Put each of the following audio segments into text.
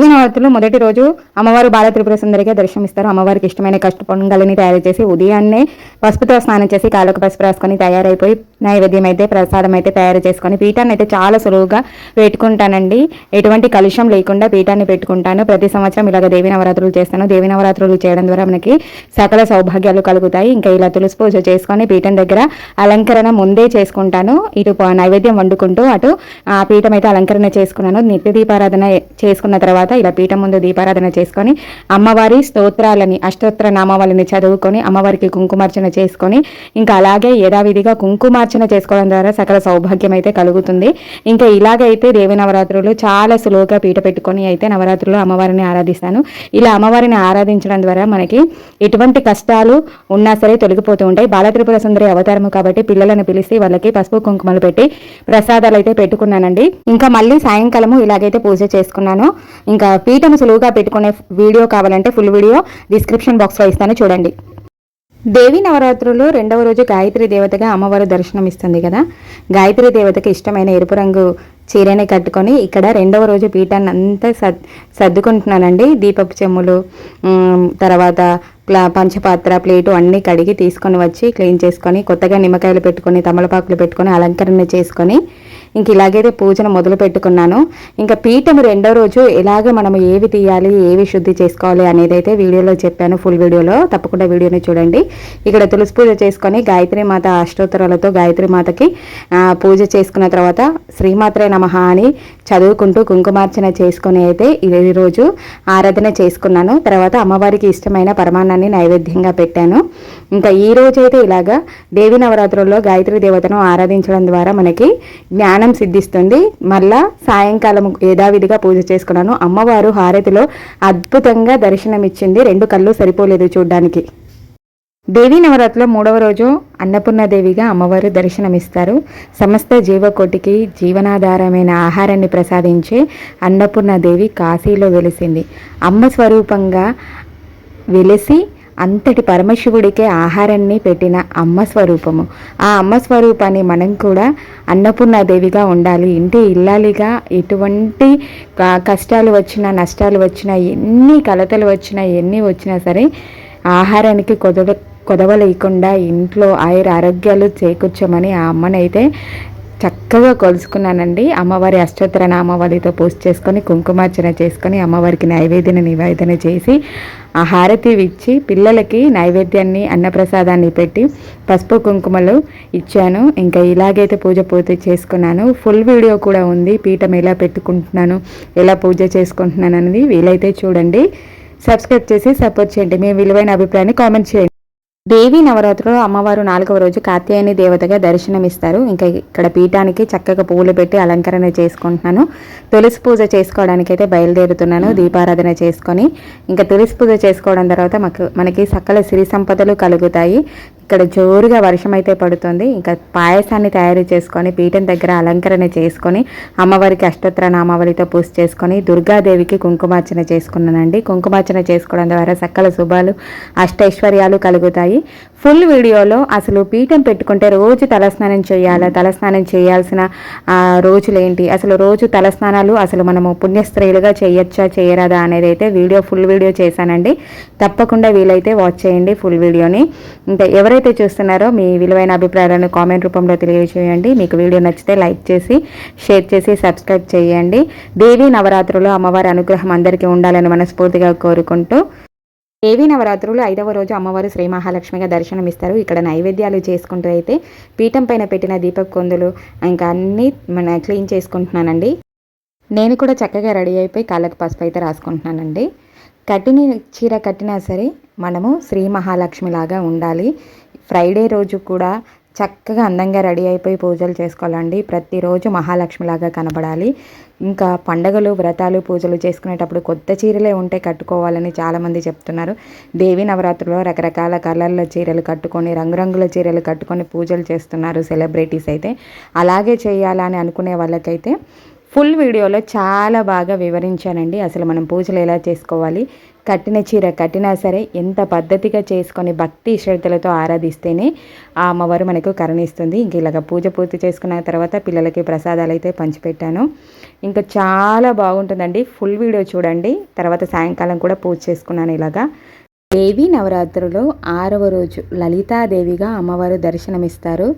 దేవి నవరాత్రులు మొదటి రోజు అమ్మవారు బాల త్రిపుర సుందరిగా దర్శనమిస్తారు. అమ్మవారికి ఇష్టమైన కష్టపొంగలిని తయారు చేసి ఉదయాన్నే పసుపుతో స్నానం చేసి కాళ్ళకు పసుపు రాసుకొని తయారైపోయి నైవేద్యం అయితే ప్రసాదం అయితే తయారు చేసుకొని పీఠాన్ని అయితే చాలా సులువుగా పెట్టుకుంటానండి. ఎటువంటి కలుషం లేకుండా పీఠాన్ని పెట్టుకుంటాను. ప్రతి సంవత్సరం ఇలాగ దేవి నవరాత్రులు చేస్తాను. దేవి నవరాత్రులు చేయడం ద్వారా మనకి సకల సౌభాగ్యాలు కలుగుతాయి. ఇంకా ఇలా తులసి పూజ చేసుకొని పీఠం దగ్గర అలంకరణ ముందే చేసుకుంటాను. ఇటు నైవేద్యం వండుకుంటూ అటు ఆ పీఠం అయితే అలంకరణ చేసుకున్నాను. నిత్య దీపారాధన చేసుకున్న తర్వాత ఇలా పీఠం ముందు దీపారాధన చేసుకొని అమ్మవారి స్తోత్రాలని అష్టోత్తర నామావళిని చదువుకొని అమ్మవారికి కుంకుమార్చన చేసుకొని ఇంకా అలాగే యథావిధిగా కుంకుమార్చన చేసుకోవడం ద్వారా సకల సౌభాగ్యం అయితే కలుగుతుంది. ఇంకా ఇలాగైతే దేవి నవరాత్రులు చాలా సులువుగా పీట పెట్టుకొని అయితే నవరాత్రులు అమ్మవారిని ఆరాధిస్తాను. ఇలా అమ్మవారిని ఆరాధించడం ద్వారా మనకి ఎటువంటి కష్టాలు ఉన్నా సరే తొలగిపోతూ ఉంటాయి. బాలత్రిపుర సుందరి అవతారము కాబట్టి పిల్లలను పిలిచి వాళ్ళకి పసుపు కుంకుమలు పెట్టి ప్రసాదాలు అయితే పెట్టుకున్నానండి. ఇంకా మళ్ళీ సాయంకాలము ఇలాగైతే పూజ చేసుకున్నాను. ఇంకా పీఠము సులువుగా పెట్టుకునే వీడియో కావాలంటే ఫుల్ వీడియో డిస్క్రిప్షన్ బాక్స్లో ఇస్తాను. చూడండి. దేవి నవరాత్రులు రెండవ రోజు గాయత్రి దేవతగా అమ్మవారు దర్శనమిస్తుంది కదా. గాయత్రి దేవతకి ఇష్టమైన ఎరుపు రంగు చీరని కట్టుకొని ఇక్కడ రెండవ రోజు పీఠాన్ని అంతా సద్ సర్దుకుంటున్నానండి. దీపపు చెమ్ములు తర్వాత ప్లా పంచపాత్ర ప్లేటు అన్నీ కడిగి తీసుకొని వచ్చి క్లీన్ చేసుకొని కొత్తగా నిమ్మకాయలు పెట్టుకొని తమలపాకులు పెట్టుకొని అలంకరణ చేసుకొని ఇంక ఇలాగైతే పూజను మొదలు పెట్టుకున్నాను. ఇంకా పీఠం రెండో రోజు ఎలాగ మనం ఏవి తీయాలి ఏవి శుద్ధి చేసుకోవాలి అనేది అయితే వీడియోలో చెప్పాను. ఫుల్ వీడియోలో తప్పకుండా వీడియోని చూడండి. ఇక్కడ తులసి పూజ చేసుకొని గాయత్రి మాత అష్టోత్తరాలతో గాయత్రి మాతకి పూజ చేసుకున్న తర్వాత శ్రీమాత్రే నమః అని చదువుకుంటూ కుంకుమార్చన చేసుకుని అయితే ఈరోజు రోజు ఆరాధన చేసుకున్నాను. తర్వాత అమ్మవారికి ఇష్టమైన పరమాన్నాన్ని నైవేద్యంగా పెట్టాను. ఇంకా ఈ రోజు అయితే ఇలాగా దేవి నవరాత్రుల్లో గాయత్రి దేవతను ఆరాధించడం ద్వారా మనకి జ్ఞానం సిద్ధిస్తుంది. మళ్ళా సాయంకాలం యథావిధిగా పూజ చేసుకున్నాను. అమ్మవారు హారతిలో అద్భుతంగా దర్శనమిచ్చింది. రెండు కళ్ళు సరిపోలేదు చూడ్డానికి. దేవీ నవరాత్రిలో మూడవ రోజు అన్నపూర్ణదేవిగా అమ్మవారు దర్శనమిస్తారు. సమస్త జీవకోటికి జీవనాధారమైన ఆహారాన్ని ప్రసాదించే అన్నపూర్ణదేవి కాశీలో వెలిసింది. అమ్మ స్వరూపంగా వెలిసి అంతటి పరమశివుడికే ఆహారాన్ని పెట్టిన అమ్మ స్వరూపము. ఆ అమ్మ స్వరూపాన్ని మనం కూడా అన్నపూర్ణాదేవిగా ఉండాలి. ఇంటి ఇల్లాలిగా ఎటువంటి కష్టాలు వచ్చినా నష్టాలు వచ్చినా ఎన్ని కలతలు వచ్చినా ఎన్ని వచ్చినా సరే ఆహారానికి కొదవ కొదవ లేకుండా ఇంట్లో ఆయుర ఆరోగ్యాలు చేకూర్చమని ఆ అమ్మనైతే చక్కగా కొలుసుకున్నానండి. అమ్మవారి అష్టోత్తర నామావళితో పూజ చేసుకొని కుంకుమార్చన చేసుకొని అమ్మవారికి నైవేద్యం నివేదన చేసి ఆ హారతి ఇచ్చి పిల్లలకి నైవేద్యాన్ని అన్నప్రసాదాన్ని పెట్టి పసుపు కుంకుమలు ఇచ్చాను. ఇంకా ఇలాగైతే పూజ పూర్తి చేసుకున్నాను. ఫుల్ వీడియో కూడా ఉంది. పీఠం ఎలా పెట్టుకుంటున్నాను ఎలా పూజ చేసుకుంటున్నాను అనేది వీలైతే చూడండి. సబ్స్క్రైబ్ చేసి సపోర్ట్ చేయండి. మీ విలువైన అభిప్రాయాన్ని కామెంట్ చేయండి. దేవి నవరాత్రులు అమ్మవారు నాలుగవ రోజు కాత్యాయని దేవతగా దర్శనమిస్తారు. ఇంకా ఇక్కడ పీఠానికి చక్కగా పువ్వులు పెట్టి అలంకరణ చేసుకుంటున్నాను. తులసి పూజ చేసుకోవడానికి అయితే బయలుదేరుతున్నాను దీపారాధన చేసుకొని. ఇంకా తులసి పూజ చేసుకోవడం తర్వాత మాకు మనకి సకల సిరి సంపదలు కలుగుతాయి. ఇక్కడ జోరుగా వర్షం అయితే పడుతుంది. ఇంకా పాయసాన్ని తయారు చేసుకొని పీఠం దగ్గర అలంకరణ చేసుకొని అమ్మవారికి అష్టోత్తర నామావళితో పూజ చేసుకొని దుర్గాదేవికి కుంకుమార్చన చేసుకున్నానండి. కుంకుమార్చన చేసుకోవడం ద్వారా సకల శుభాలు అష్టైశ్వర్యాలు కలుగుతాయి. ఫుల్ వీడియోలో అసలు పీఠం పెట్టుకుంటే రోజు తలస్నానం చేయాలా తలస్నానం చేయాల్సిన రోజులేంటి? రోజులు ఏంటి అసలు రోజు తలస్నానాలు అసలు మనము పుణ్యస్త్రీలుగా చేయొచ్చా చేయరాదా అనేది అయితే వీడియో ఫుల్ వీడియో చేశానండి. తప్పకుండా వీలైతే వాచ్ చేయండి ఫుల్ వీడియోని. ఇంకా ఎవరైతే చూస్తున్నారో మీ విలువైన అభిప్రాయాలను కామెంట్ రూపంలో తెలియజేయండి. మీకు వీడియో నచ్చితే లైక్ చేసి షేర్ చేసి సబ్స్క్రైబ్ చేయండి. దేవి నవరాత్రులు అమ్మవారి అనుగ్రహం అందరికీ ఉండాలని మనస్ఫూర్తిగా కోరుకుంటూ దేవీ నవరాత్రులు ఐదవ రోజు అమ్మవారు శ్రీ మహాలక్ష్మిగా దర్శనమిస్తారు ఇక్కడ నైవేద్యాలు చేసుకుంటూ అయితే పీఠం పైన పెట్టిన దీపక్ కొందులు ఇంకా అన్నీ మన క్లీన్ చేసుకుంటున్నానండి. నేను కూడా చక్కగా రెడీ అయిపోయి కాళ్ళకు పసుపు అయితే రాసుకుంటున్నానండి. కట్టిన చీర కట్టినా సరే మనము శ్రీ మహాలక్ష్మిలాగా ఉండాలి. ఫ్రైడే రోజు కూడా చక్కగా అందంగా రెడీ అయిపోయి పూజలు చేసుకోవాలండి. ప్రతిరోజు మహాలక్ష్మిలాగా కనబడాలి. ఇంకా పండగలు వ్రతాలు పూజలు చేసుకునేటప్పుడు కొత్త చీరలే ఉంటే కట్టుకోవాలని చాలామంది చెప్తున్నారు. దేవి నవరాత్రుల్లో రకరకాల కలర్ల చీరలు కట్టుకొని రంగురంగుల చీరలు కట్టుకొని పూజలు చేస్తున్నారు సెలబ్రిటీస్ అయితే. అలాగే చేయాలని అనుకునే వాళ్ళకైతే ఫుల్ వీడియోలో చాలా బాగా వివరించానండి. అసలు మనం పూజలు ఎలా చేసుకోవాలి కట్టిన చీర కట్టినా సరే ఎంత పద్ధతిగా చేసుకొని భక్తి శ్రద్ధలతో ఆరాధిస్తేనే ఆ అమ్మవారు మనకు కరుణిస్తుంది. ఇంక ఇలాగ పూజ పూర్తి చేసుకున్న తర్వాత పిల్లలకి ప్రసాదాలు అయితే పంచిపెట్టాను. ఇంకా చాలా బాగుంటుందండి. ఫుల్ వీడియో చూడండి. తర్వాత సాయంకాలం కూడా పూజ చేసుకున్నాను ఇలాగా. దేవి నవరాత్రులు ఆరవ రోజు లలితాదేవిగా అమ్మవారు దర్శనమిస్తారు.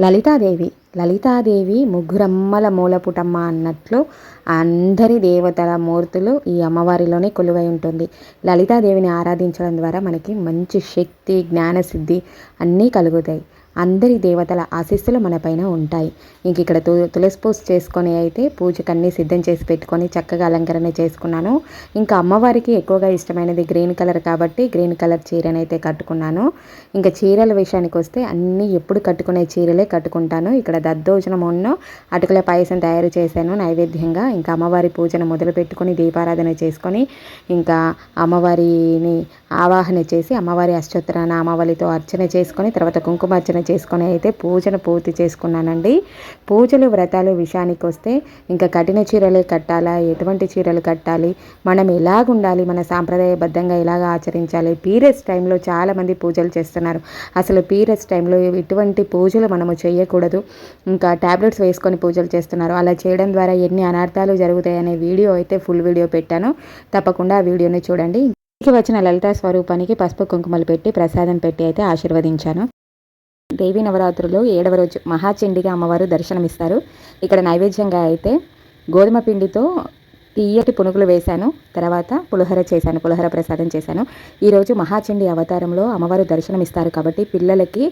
లలితాదేవి. లలితాదేవి ముగ్గురమ్మల మూలపుటమ్మ అన్నట్లు అందరి దేవతల మూర్తులు ఈ అమ్మవారిలోనే కొలువై ఉంటుంది. లలితాదేవిని ఆరాధించడం ద్వారా మనకి మంచి శక్తి జ్ఞానసిద్ధి అన్నీ కలుగుతాయి. అందరి దేవతల ఆశీస్సులు మన పైన ఉంటాయి. ఇంక ఇక్కడ తు తులసి పూజ చేసుకొని అయితే పూజకు అన్నీ సిద్ధం చేసి పెట్టుకొని చక్కగా అలంకరణ చేసుకున్నాను. ఇంకా అమ్మవారికి ఎక్కువగా ఇష్టమైనది గ్రీన్ కలర్ కాబట్టి గ్రీన్ కలర్ చీరని అయితే కట్టుకున్నాను. ఇంకా చీరల విషయానికి వస్తే అన్నీ ఎప్పుడు కట్టుకునే చీరలే కట్టుకుంటాను. ఇక్కడ దద్దోజనం ఉన్న అటుకుల పాయసం తయారు చేశాను నైవేద్యంగా. ఇంకా అమ్మవారి పూజను మొదలు పెట్టుకొని దీపారాధన చేసుకొని ఇంకా అమ్మవారిని ఆవాహన చేసి అమ్మవారి అష్టోత్తర నామావళితో అర్చన చేసుకొని తర్వాత కుంకుమార్చన చేసుకొని అయితే పూజను పూర్తి చేసుకున్నానండి. పూజలు వ్రతాలు విషయానికి వస్తే ఇంకా కఠిన చీరలే కట్టాలా? ఎటువంటి చీరలు కట్టాలి? మనం ఎలాగ ఉండాలి మన సాంప్రదాయబద్ధంగా ఎలాగ ఆచరించాలి? పీరియడ్స్ టైంలో చాలామంది పూజలు చేస్తున్నారు. అసలు పీరియడ్స్ టైంలో ఇటువంటి పూజలు మనము చేయకూడదు. ఇంకా ట్యాబ్లెట్స్ వేసుకొని పూజలు చేస్తున్నారు. అలా చేయడం ద్వారా ఎన్ని అనర్థాలు జరుగుతాయనే వీడియో అయితే ఫుల్ వీడియో పెట్టాను. తప్పకుండా ఆ వీడియోని చూడండి. ఇంటికి వచ్చిన లలితా స్వరూపానికి పసుపు కుంకుమలు పెట్టి ప్రసాదం పెట్టి అయితే ఆశీర్వదించాను. దేవి నవరాత్రులు ఏడవ రోజు మహాచండిగా అమ్మవారు దర్శనమిస్తారు. ఇక్కడ నైవేద్యంగా అయితే గోధుమ పిండితో తీయటి పునుగులు వేశాను. తర్వాత పులిహోర చేశాను పులిహోర ప్రసాదం చేశాను. ఈరోజు మహాచండి అవతారంలో అమ్మవారు దర్శనమిస్తారు కాబట్టి పిల్లలకి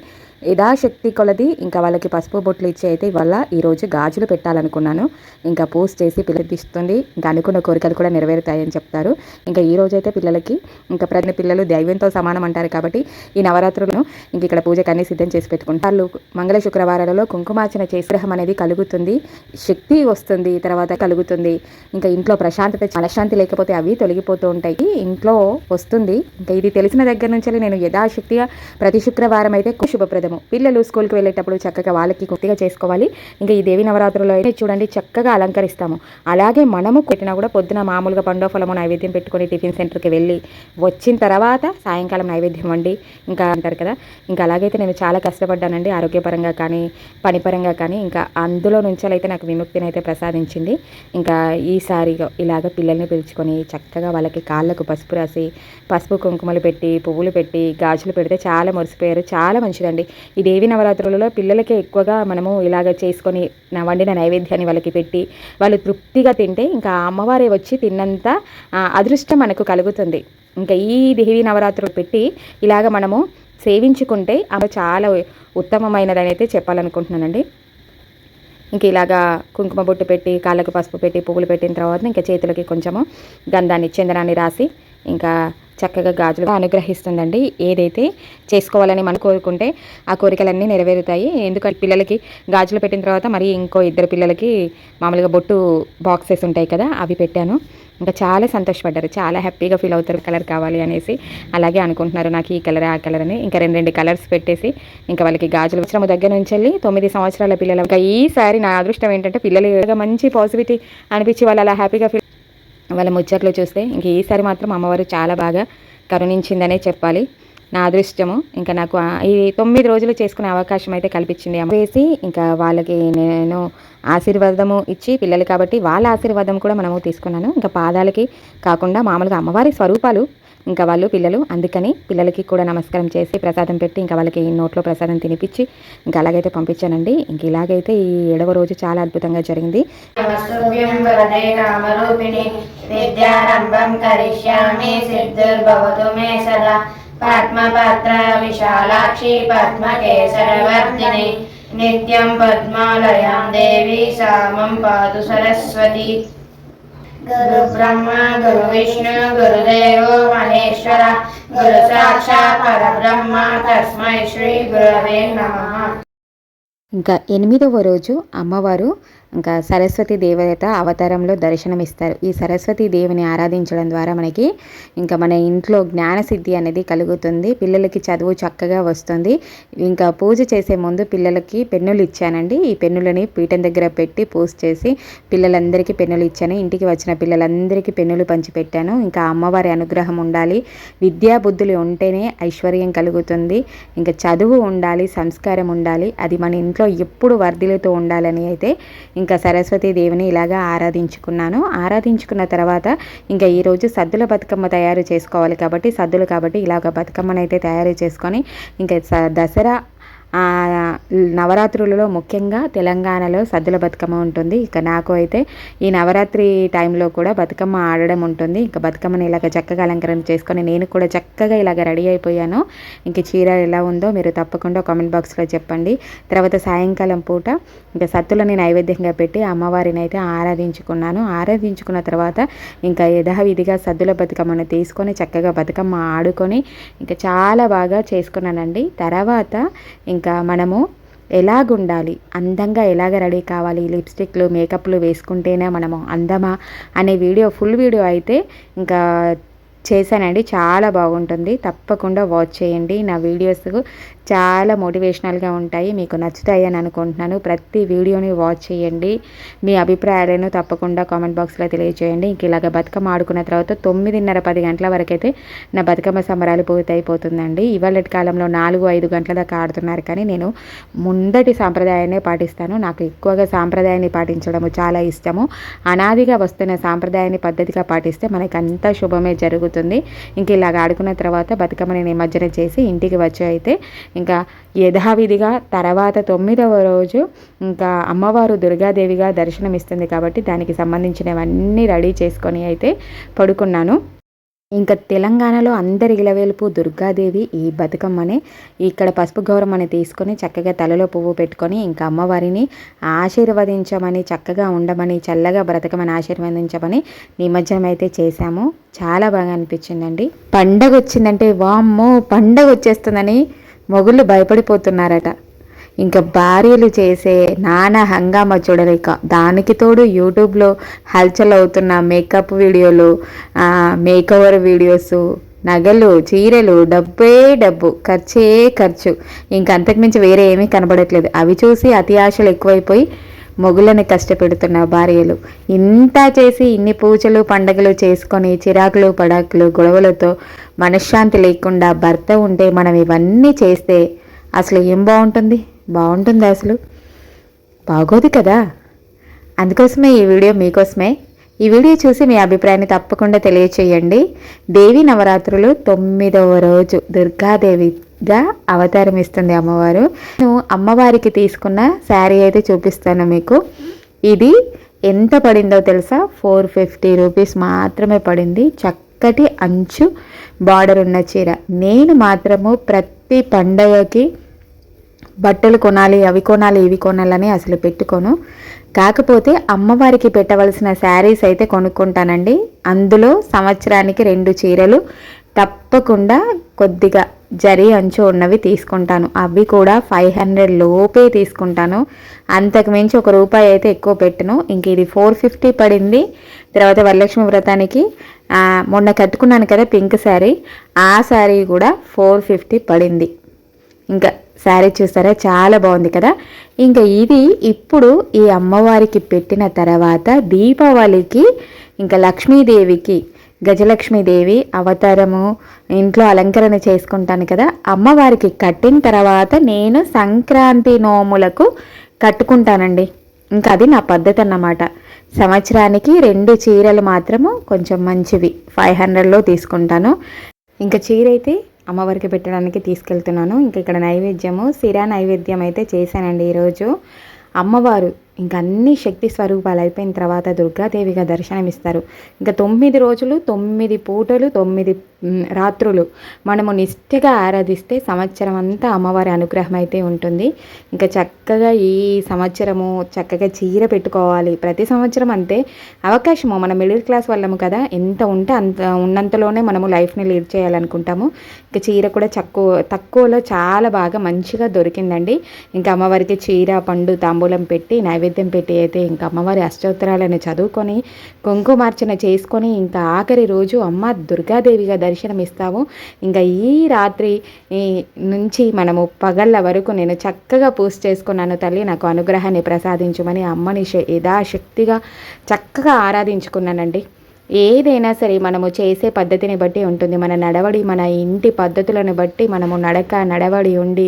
యథాశక్తి కొలది. ఇంకా వాళ్ళకి పసుపు బొట్లు ఇచ్చి అయితే ఇవాళ ఈరోజు గాజులు పెట్టాలనుకున్నాను. ఇంకా పూజ చేసి పిల్లలు ఇంకా అనుకున్న కోరికలు కూడా నెరవేరుతాయని చెప్తారు. ఇంకా ఈ రోజు అయితే పిల్లలకి ఇంకా ప్రతి పిల్లలు దైవంతో సమానం అంటారు కాబట్టి ఈ నవరాత్రులను ఇంక ఇక్కడ పూజకు అన్ని సిద్ధం చేసి పెట్టుకుంటారు. మంగళ శుక్రవారాలలో కుంకుమార్చన చేసేహం అనేది కలుగుతుంది. శక్తి వస్తుంది తర్వాత కలుగుతుంది. ఇంకా ఇంట్లో ప్రశాంతత మనశ్శాంతి లేకపోతే అవి తొలగిపోతూ ఉంటాయి. ఇంట్లో వస్తుంది. ఇంకా ఇది తెలిసిన దగ్గర నుంచి నేను యథాశక్తిగా ప్రతి శుక్రవారం అయితే శుభప్రదం ఇష్టము పిల్లలు స్కూల్కి వెళ్ళేటప్పుడు చక్కగా వాళ్ళకి కొద్దిగా చేసుకోవాలి. ఇంకా ఈ దేవి నవరాత్రులు అయితే చూడండి చక్కగా అలంకరిస్తాము. అలాగే మనము పెట్టినా కూడా పొద్దున మామూలుగా పండో ఫలము నైవేద్యం పెట్టుకొని టిఫిన్ సెంటర్కి వెళ్ళి వచ్చిన తర్వాత సాయంకాలం నైవేద్యం వండి ఇంకా అంటారు కదా. ఇంకా అలాగైతే నేను చాలా కష్టపడ్డానండి ఆరోగ్యపరంగా కానీ పనిపరంగా కానీ. ఇంకా అందులో నుంచాలైతే అయితే నాకు విముక్తిని అయితే ప్రసాదించింది. ఇంకా ఈసారి ఇలాగ పిల్లల్ని పిలుచుకొని చక్కగా వాళ్ళకి కాళ్ళకు పసుపు రాసి పసుపు కుంకుమలు పెట్టి పువ్వులు పెట్టి గాజులు పెడితే చాలా మురిసిపోయారు. చాలా మంచిదండి. ఈ దేవి నవరాత్రులలో పిల్లలకే ఎక్కువగా మనము ఇలాగ చేసుకొని వండిన నైవేద్యాన్ని వాళ్ళకి పెట్టి వాళ్ళు తృప్తిగా తింటే ఇంకా అమ్మవారే వచ్చి తిన్నంత అదృష్టం మనకు కలుగుతుంది. ఇంకా ఈ దేవి నవరాత్రులు పెట్టి ఇలాగ మనము సేవించుకుంటే అవి చాలా ఉత్తమమైనదని అయితే చెప్పాలనుకుంటున్నానండి. ఇంక ఇలాగా కుంకుమ బొట్టు పెట్టి కాళ్ళకు పసుపు పెట్టి పువ్వులు పెట్టిన తర్వాత ఇంకా చేతులకి కొంచెము గంధాన్ని చందనాన్ని రాసి ఇంకా చక్కగా గాజులు అనుగ్రహిస్తుందండి. ఏదైతే చేసుకోవాలని మనం కోరుకుంటే ఆ కోరికలన్నీ నెరవేరుతాయి. ఎందుకంటే పిల్లలకి గాజులు పెట్టిన తర్వాత మరి ఇంకో ఇద్దరు పిల్లలకి మామూలుగా బొట్టు బాక్సెస్ ఉంటాయి కదా అవి పెట్టాను. ఇంకా చాలా సంతోషపడ్డారు. చాలా హ్యాపీగా ఫీల్ అవుతారు. కలర్ కావాలి అనేసి అలాగే అనుకుంటున్నారు నాకు ఈ కలర్ ఆ కలర్ అని. ఇంకా రెండు రెండు కలర్స్ పెట్టేసి ఇంకా వాళ్ళకి గాజులు వచ్చిన దగ్గర నుంచి వెళ్ళి తొమ్మిది సంవత్సరాల పిల్లలు. ఇంకా ఈసారి నా అదృష్టం ఏంటంటే పిల్లలు మంచి పాజిటివిటీ అనిపించి వాళ్ళు అలా హ్యాపీగా ఫీల్ వాళ్ళ ముచ్చట్లు చూస్తే ఇంక ఈసారి మాత్రం అమ్మవారు చాలా బాగా కరుణించిందనే చెప్పాలి నా అదృష్టము ఇంకా నాకు ఈ తొమ్మిది రోజులు చేసుకునే అవకాశం అయితే కల్పించింది అమ్మ వేసి ఇంకా వాళ్ళకి నేను ఆశీర్వాదము ఇచ్చి పిల్లలు కాబట్టి వాళ్ళ ఆశీర్వాదం కూడా మనము తీసుకున్నాను ఇంకా పాదాలకి కాకుండా మామూలుగా అమ్మవారి స్వరూపాలు ఇంకా వాళ్ళు పిల్లలు అందుకని పిల్లలకి కూడా నమస్కారం చేసి ప్రసాదం పెట్టి ఇంకా వాళ్ళకి నోట్లో ప్రసాదం తినిపించి ఇంకా అలాగైతే పంపించానండి ఇంక ఇలాగైతే ఈ ఏడవ రోజు చాలా అద్భుతంగా జరిగింది విద్యారంభం కరిష్యామి సిద్ధిర్భవతు మే సదా పద్మపత్ర విశాలాక్షి పద్మకేసరవర్ధిని నిత్యం పద్మాలయాం దేవి సామం పాదు సరస్వతి గురు బ్రహ్మ గురు విష్ణు గురుదేవో మహేశ్వర గురు సాక్షాత్ పరబ్రహ్మ తస్మై శ్రీ గురవే నమ ఇంకా ఎనిమిదవ రోజు అమ్మవారు ఇంకా సరస్వతి దేవత అవతారంలో దర్శనమిస్తారు. ఈ సరస్వతి దేవిని ఆరాధించడం ద్వారా మనకి ఇంకా మన ఇంట్లో జ్ఞానసిద్ధి అనేది కలుగుతుంది. పిల్లలకి చదువు చక్కగా వస్తుంది. ఇంకా పూజ చేసే ముందు పిల్లలకి పెన్నులు ఇచ్చానండి. ఈ పెన్నులని పీఠం దగ్గర పెట్టి పూజ చేసి పిల్లలందరికీ పెన్నులు ఇచ్చాను. ఇంటికి వచ్చిన పిల్లలందరికీ పెన్నులు పంచిపెట్టాను. ఇంకా అమ్మవారి అనుగ్రహం ఉండాలి. విద్యా బుద్ధులు ఉంటేనే ఐశ్వర్యం కలుగుతుంది. ఇంకా చదువు ఉండాలి సంస్కారం ఉండాలి. అది మన ఇంట్లో ఎప్పుడు వర్ధిలతో ఉండాలని అయితే ఇంకా సరస్వతి దేవిని ఇలాగా ఆరాధించుకున్నాను. ఆరాధించుకున్న తర్వాత ఇంకా ఈరోజు సద్దుల బతుకమ్మ తయారు చేసుకోవాలి కాబట్టి సద్దులు కాబట్టి ఇలాగ బతుకమ్మను అయితే తయారు చేసుకొని ఇంకా దసరా నవరాత్రులలో ముఖ్యంగా తెలంగాణలో సద్దుల బతుకమ్మ ఉంటుంది. ఇక నాకు అయితే ఈ నవరాత్రి టైంలో కూడా బతుకమ్మ ఆడడం ఉంటుంది. ఇంకా బతుకమ్మని ఇలాగ చక్కగా అలంకరణ చేసుకొని నేను కూడా చక్కగా ఇలాగ రెడీ అయిపోయాను. ఇంక చీర ఎలా ఉందో మీరు తప్పకుండా కామెంట్ బాక్స్లో చెప్పండి. తర్వాత సాయంకాలం పూట ఇంకా సత్తులని నైవేద్యంగా పెట్టి అమ్మవారిని అయితే ఆరాధించుకున్నాను. ఆరాధించుకున్న తర్వాత ఇంకా యథావిధిగా సద్దుల బతుకమ్మను తీసుకొని చక్కగా బతుకమ్మ ఆడుకొని ఇంకా చాలా బాగా చేసుకున్నానండి. తర్వాత ఇంకా ఇంకా మనము ఎలాగుండాలి? అందంగా ఎలాగ రెడీ కావాలి? లిప్స్టిక్లు మేకప్లు వేసుకుంటేనే మనము అందమా? అనే వీడియో ఫుల్ వీడియో అయితే ఇంకా చేశానండి. చాలా బాగుంటుంది. తప్పకుండా వాచ్ చేయండి. నా వీడియోస్ చాలా మోటివేషనల్గా ఉంటాయి. మీకు నచ్చుతాయి అని అనుకుంటున్నాను. ప్రతి వీడియోని వాచ్ చేయండి. మీ అభిప్రాయాలను తప్పకుండా కామెంట్ బాక్స్లో తెలియజేయండి ఇంక ఇలాగ బతుకమ్మ ఆడుకున్న తర్వాత తొమ్మిదిన్నర పది గంటల వరకు అయితే నా బతుకమ్మ సంబరాలు పూర్తయిపోతుందండి. ఇవాళ కాలంలో నాలుగు ఐదు గంటల దాకా ఆడుతున్నారు కానీ నేను ముందటి సాంప్రదాయాన్ని పాటిస్తాను. నాకు ఎక్కువగా సాంప్రదాయాన్ని పాటించడము చాలా ఇష్టము. అనాదిగా వస్తున్న సాంప్రదాయాన్ని పద్ధతిగా పాటిస్తే మనకి అంతా శుభమే జరుగుతుంది. ఇంక ఇలాగ ఆడుకున్న తర్వాత బతుకమ్మని నిమజ్జనం చేసి ఇంటికి వచ్చి అయితే ఇంకా యథావిధిగా తర్వాత తొమ్మిదవ రోజు ఇంకా అమ్మవారు దుర్గాదేవిగా దర్శనమిస్తుంది కాబట్టి దానికి సంబంధించినవన్నీ రెడీ చేసుకొని అయితే పడుకున్నాను. ఇంకా తెలంగాణలో అందరి ఇలవేలుపు దుర్గాదేవి ఈ బతుకమ్మని ఇక్కడ పసుపు గౌరమ్మని తీసుకొని చక్కగా తలలో పువ్వు పెట్టుకొని ఇంకా అమ్మవారిని ఆశీర్వదించమని చక్కగా ఉండమని చల్లగా బ్రతకమని ఆశీర్వదించమని నిమజ్జనం అయితే చేశాము. చాలా బాగా అనిపించిందండి. పండగ వచ్చిందంటే వామ్మో పండగ వచ్చేస్తుందని మొగుళ్ళు భయపడిపోతున్నారట. ఇంకా భార్యలు చేసే నానా హంగామా చూడలేక దానికి తోడు యూట్యూబ్లో హల్చల్ అవుతున్న మేకప్ వీడియోలు మేకవర్ వీడియోస్ నగలు చీరలు డబ్బే డబ్బు ఖర్చే ఖర్చు. ఇంకంతకుమించి వేరే ఏమీ కనబడట్లేదు. అవి చూసి అతి ఆశలు ఎక్కువైపోయి మొగులను కష్టపెడుతున్న భార్యలు. ఇంత చేసి ఇన్ని పూజలు పండగలు చేసుకొని చిరాకులు పడాకులు గొడవలతో మనశ్శాంతి లేకుండా భర్త ఉంటే మనం ఇవన్నీ చేస్తే అసలు ఏం బాగుంటుంది? బాగుంటుంది అసలు. బాగోదు కదా. అందుకోసమే ఈ వీడియో మీకోసమే. ఈ వీడియో చూసి మీ అభిప్రాయాన్ని తప్పకుండా తెలియచేయండి. దేవి నవరాత్రులు తొమ్మిదవ రోజు దుర్గాదేవి గా అవతారం ఇస్తుంది అమ్మవారు. నేను అమ్మవారికి తీసుకున్న శారీ అయితే చూపిస్తాను మీకు. ఇది ఎంత పడిందో తెలుసా? ఫోర్ ఫిఫ్టీ రూపీస్ మాత్రమే పడింది. చక్కటి అంచు బార్డర్ ఉన్న చీర. నేను మాత్రము ప్రతి పండగకి బట్టలు కొనాలి అవి కొనాలి ఇవి కొనాలని అసలు పెట్టుకోను. కాకపోతే అమ్మవారికి పెట్టవలసిన శారీస్ అయితే కొనుక్కుంటానండి. అందులో సంవత్సరానికి రెండు చీరలు తప్పకుండా కొద్దిగా జరీ అంచు ఉన్నవి తీసుకుంటాను. అవి కూడా ఫైవ్ హండ్రెడ్ లోపే తీసుకుంటాను. అంతకు మించి ఒక రూపాయి అయితే ఎక్కువ పెట్టను. ఇంక ఇది ఫోర్ ఫిఫ్టీ పడింది. తర్వాత వరలక్ష్మి వ్రతానికి మొన్న కట్టుకున్నాను కదా పింక్ శారీ. ఆ శారీ కూడా ఫోర్ ఫిఫ్టీ పడింది. ఇంకా శారీ చూసారా చాలా బాగుంది కదా? ఇంకా ఇది ఇప్పుడు ఈ అమ్మవారికి పెట్టిన తర్వాత దీపావళికి ఇంకా లక్ష్మీదేవికి గజలక్ష్మీదేవి అవతారము ఇంట్లో అలంకరణ చేసుకుంటాను కదా అమ్మవారికి కట్టిన తర్వాత నేను సంక్రాంతి నోములకు కట్టుకుంటానండి. ఇంకా అది నా పద్ధతి అన్నమాట. సంవత్సరానికి రెండు చీరలు మాత్రము కొంచెం మంచివి. ఫైవ్ హండ్రెడ్లో తీసుకుంటాను. ఇంకా చీర అయితే అమ్మవారికి పెట్టడానికి తీసుకెళ్తున్నాను. ఇంక ఇక్కడ నైవేద్యము సిరా నైవేద్యం అయితే చేశానండి ఈరోజు. అమ్మవారు ఇంకా అన్ని శక్తి స్వరూపాలు అయిపోయిన తర్వాత దుర్గాదేవిగా దర్శనమిస్తారు. ఇంకా తొమ్మిది రోజులు తొమ్మిది పూటలు తొమ్మిది రాత్రులు మనము నిష్ఠగా ఆరాధిస్తే సంవత్సరం అంతా అమ్మవారి అనుగ్రహం అయితే ఉంటుంది. ఇంకా చక్కగా ఈ సంవత్సరము చక్కగా చీర పెట్టుకోవాలి. ప్రతి సంవత్సరం అంతే అవకాశము మన మిడిల్ క్లాస్ వాళ్ళము కదా ఎంత ఉంటే అంత ఉన్నంతలోనే మనము లైఫ్ని లీడ్ చేయాలనుకుంటాము. ఇంకా చీర కూడా తక్కువ తక్కువలో చాలా బాగా మంచిగా దొరికిందండి. ఇంకా అమ్మవారికి చీర పండు తాంబూలం పెట్టి నైవేద్యం పెట్టి అయితే ఇంకా అమ్మవారి అష్టోత్తరాలను చదువుకొని కుంకుమార్చన చేసుకొని ఇంకా ఆఖరి రోజు అమ్మ దుర్గాదేవిగా దర్శనం ఇస్తాము ఇంకా ఈ రాత్రి నుంచి మనము పగళ్ళ వరకు నేను చక్కగా పూజ చేసుకున్నాను తల్లి. నాకు అనుగ్రహాన్ని ప్రసాదించమని అమ్మని యథాశక్తిగా చక్కగా ఆరాధించుకున్నానండి. ఏదైనా సరే మనము చేసే పద్ధతిని బట్టి ఉంటుంది. మన నడవడి మన ఇంటి పద్ధతులను బట్టి మనము నడక నడవడి ఉండి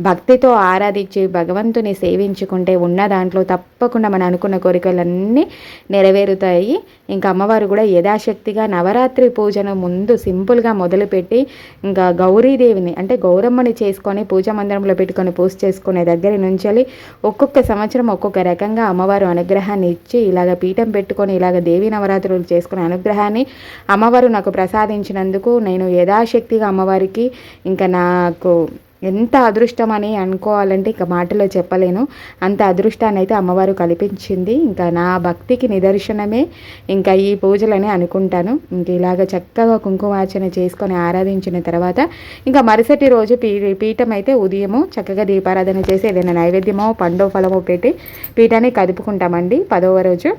భక్తితో ఆరాధించి భగవంతుని సేవించుకుంటే ఉన్న దాంట్లో తప్పకుండా మన అనుకున్న కోరికలన్నీ నెరవేరుతాయి. ఇంకా అమ్మవారు కూడా యథాశక్తిగా నవరాత్రి పూజను ముందు సింపుల్గా మొదలుపెట్టి ఇంకా గౌరీదేవిని అంటే గౌరమ్మని చేసుకొని పూజ మందిరంలో పెట్టుకొని పూజ చేసుకునే దగ్గర నుంచి ఒక్కొక్క సంవత్సరం ఒక్కొక్క రకంగా అమ్మవారు అనుగ్రహాన్ని ఇచ్చి ఇలాగ పీఠం పెట్టుకొని ఇలాగ దేవి నవరాత్రులు చేసుకుని అనుగ్రహాన్ని అమ్మవారు నాకు ప్రసాదించినందుకు నేను యథాశక్తిగా అమ్మవారికి ఇంకా నాకు ఎంత అదృష్టం అని అనుకోవాలంటే ఇంకా మాటలో చెప్పలేను. అంత అదృష్టాన్ని అయితే అమ్మవారు కల్పించింది. ఇంకా నా భక్తికి నిదర్శనమే ఇంకా ఈ పూజలని అనుకుంటాను. ఇంక ఇలాగ చక్కగా కుంకుమార్చన చేసుకొని ఆరాధించిన తర్వాత ఇంకా మరుసటి రోజు పీ పీఠం అయితే ఉదయము చక్కగా దీపారాధన చేసి ఏదైనా నైవేద్యమో పండో ఫలమో పెట్టి పీఠాన్ని కదుపుకుంటామండి. పదవ రోజు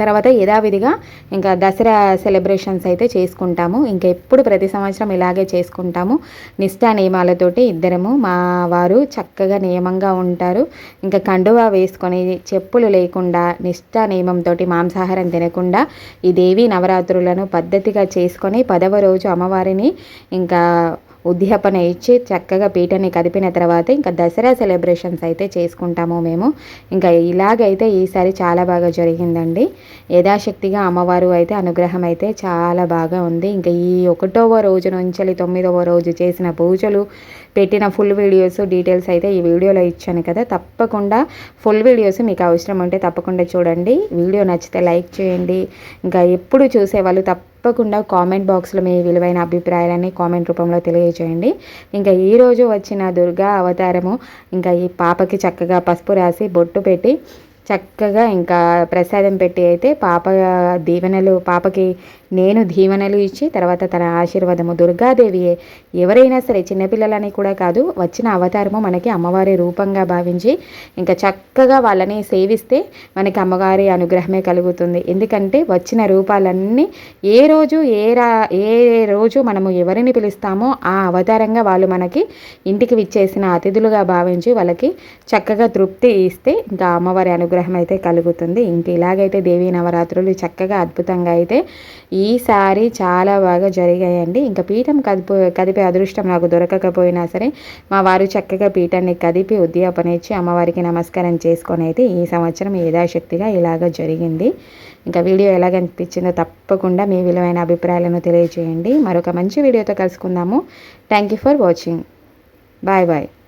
తర్వాత యథావిధిగా ఇంకా దసరా సెలబ్రేషన్స్ అయితే చేసుకుంటాము. ఇంకా ఎప్పుడు ప్రతి సంవత్సరం ఇలాగే చేసుకుంటాము. నిష్ఠా నియమాలతోటి ఇద్దరము మా వారు చక్కగా నియమంగా ఉంటారు. ఇంకా కండువా వేసుకొని చెప్పులు లేకుండా నిష్ఠా నియమంతో మాంసాహారం తినకుండా ఈ దేవి నవరాత్రులను పద్ధతిగా చేసుకొని పదవ రోజు అమ్మవారిని ఇంకా ఉద్యాపన ఇచ్చి చక్కగా పీటని కదిపిన తర్వాత ఇంకా దసరా సెలబ్రేషన్స్ అయితే చేసుకుంటాము మేము. ఇంకా ఇలాగైతే ఈసారి చాలా బాగా జరిగిందండి. యథాశక్తిగా అమ్మవారు అయితే అనుగ్రహం అయితే చాలా బాగా ఉంది. ఇంకా ఈ ఒకటవ రోజు నుంచి తొమ్మిదవ రోజు చేసిన పూజలు పెట్టిన ఫుల్ వీడియోస్ డీటెయిల్స్ అయితే ఈ వీడియోలో ఇచ్చాను కదా. తప్పకుండా ఫుల్ వీడియోస్ మీకు అవసరం ఉంటే తప్పకుండా చూడండి. వీడియో నచ్చితే లైక్ చేయండి. ఇంకా ఎప్పుడు చూసేవాళ్ళు తప్పకుండా కామెంట్ బాక్స్లో మీ విలువైన అభిప్రాయాలని కామెంట్ రూపంలో తెలియజేయండి. ఇంకా ఈరోజు వచ్చిన దుర్గా అవతారము ఇంకా ఈ పాపకి చక్కగా పసుపు రాసి బొట్టు పెట్టి చక్కగా ఇంకా ప్రసాదం పెట్టి అయితే పాప దీవెనలు పాపకి నేను దీవెనలు ఇచ్చి తర్వాత తన ఆశీర్వాదము దుర్గాదేవియే. ఎవరైనా సరే చిన్నపిల్లలని కూడా కాదు వచ్చిన అవతారము మనకి అమ్మవారి రూపంగా భావించి ఇంకా చక్కగా వాళ్ళని సేవిస్తే మనకి అమ్మవారి అనుగ్రహమే కలుగుతుంది. ఎందుకంటే వచ్చిన రూపాలన్నీ ఏ రోజు ఏ రా ఏ రోజు మనము ఎవరిని పిలుస్తామో ఆ అవతారంగా వాళ్ళు మనకి ఇంటికి విచ్చేసిన అతిథులుగా భావించి వాళ్ళకి చక్కగా తృప్తి ఇస్తే ఇంకా అమ్మవారి అనుగ్రహం అయితే కలుగుతుంది. ఇంక ఇలాగైతే దేవీ నవరాత్రులు చక్కగా అద్భుతంగా అయితే ఈసారి చాలా బాగా జరిగాయండి. ఇంకా పీఠం కదిపో కదిపే అదృష్టం నాకు దొరకకపోయినా సరే మా వారు చక్కగా పీఠాన్ని కదిపి ఉద్యాపనిచ్చి అమ్మవారికి నమస్కారం చేసుకొని అయితే ఈ సంవత్సరం యథాశక్తిగా ఇలాగ జరిగింది. ఇంకా వీడియో ఎలాగ అనిపించిందో తప్పకుండా మీ విలువైన అభిప్రాయాలను తెలియజేయండి. మరొక మంచి వీడియోతో కలుసుకుందాము. Thank you for watching bye bye